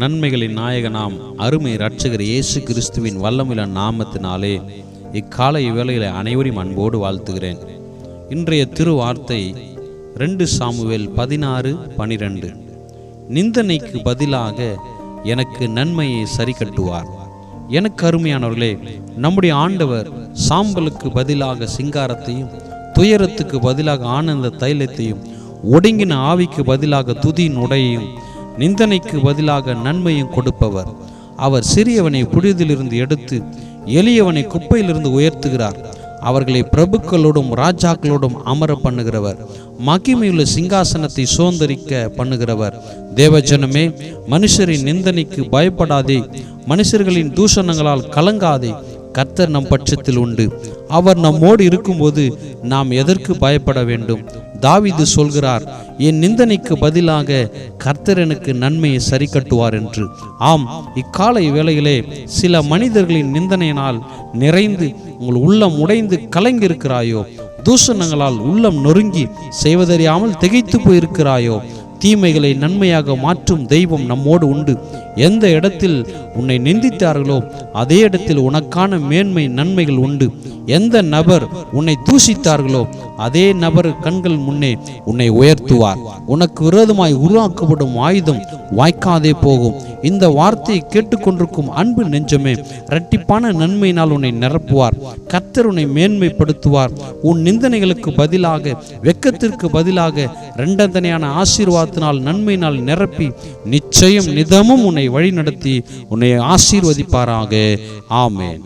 நன்மைகளின் நாயகனாம் அருமை இரட்சகர் இயேசு கிறிஸ்துவின் வல்லமில நாமத்தினாலே இக்காலை வேளையில அனைவரையும் அன்போடு வாழ்த்துகிறேன். இன்றைய திருவார்த்தை ரெண்டு சாமுவேல் பதினாறு பனிரெண்டு. நிந்தனைக்கு பதிலாக எனக்கு நன்மையை சரி கட்டுவார் எனக்கு அருமையானவர்களே நம்முடைய ஆண்டவர் சாம்பலுக்கு பதிலாக சிங்காரத்தையும் துயரத்துக்கு பதிலாக ஆனந்த தைலத்தையும் ஒடுங்கின ஆவிக்கு பதிலாக துதியின் உடையையும் நிந்தனைக்கு பதிலாக நன்மையும் கொடுப்பவர். அவர் சிறியவனை புழுதிலிருந்து எடுத்து எளியவனை குப்பையிலிருந்து உயர்த்துகிறார். அவர்களை பிரபுக்களோடும் ராஜாக்களோடும் அமர பண்ணுகிறவர். மகிமையுள்ள சிங்காசனத்தை சுதந்திரிக்க பண்ணுகிறவர். தேவஜனமே மனுஷரின் நிந்தனைக்கு பயப்படாதே. மனுஷர்களின் தூஷணங்களால் கலங்காதே. கர்த்தர் நம் பட்சத்தில் உண்டு. அவர் நம்மோடு இருக்கும்போது நாம் எதற்கு பயப்பட வேண்டும்? தாவிது சொல்கிறார் என் நிந்தனைக்கு பதிலாக கர்த்தர் எனக்கு நன்மையை சரி கட்டுவார் என்று. ஆம் இக்காலை வேளையிலே சில மனிதர்களின் நிந்தனையினால் நிறைந்து உங்கள் உள்ளம் உடைந்து கலங்கியிருக்கிறாயோ? தூஷணங்களால் உள்ளம் நொறுங்கி செய்வதறியாமல் திகைத்து போயிருக்கிறாயோ? தீமைகளை நன்மையாக மாற்றும் தெய்வம் நம்மோடு உண்டு. எந்த இடத்தில் உன்னை நிந்தித்தார்களோ அதே இடத்தில் உனக்கான மேன்மை நன்மைகள் உண்டு. எந்த நபர் உன்னை தூஷித்தார்களோ அதே நபர் கண்கள் முன்னே உன்னை உயர்த்துவார். உனக்கு விரோதமாய் உருவாக்கப்படும் ஆயுதம் வாய்க்காதே போகும். இந்த வார்த்தையை கேட்டுக்கொண்டிருக்கும் அன்பு நெஞ்சமே இரட்டிப்பான நன்மையினால் உன்னை நிரப்புவார். கத்தர் உன்னை மேன்மைப்படுத்துவார். உன் நிந்தனைகளுக்கு பதிலாக வெக்கத்திற்கு பதிலாக இரண்டந்தனையான ஆசீர்வாதத்தினால் நன்மையினால் நிரப்பி நிச்சயம் நிதமும் உன்னை வழிநடத்தி உன்னை ஆசீர்வதிப்பாராக. ஆமேன்.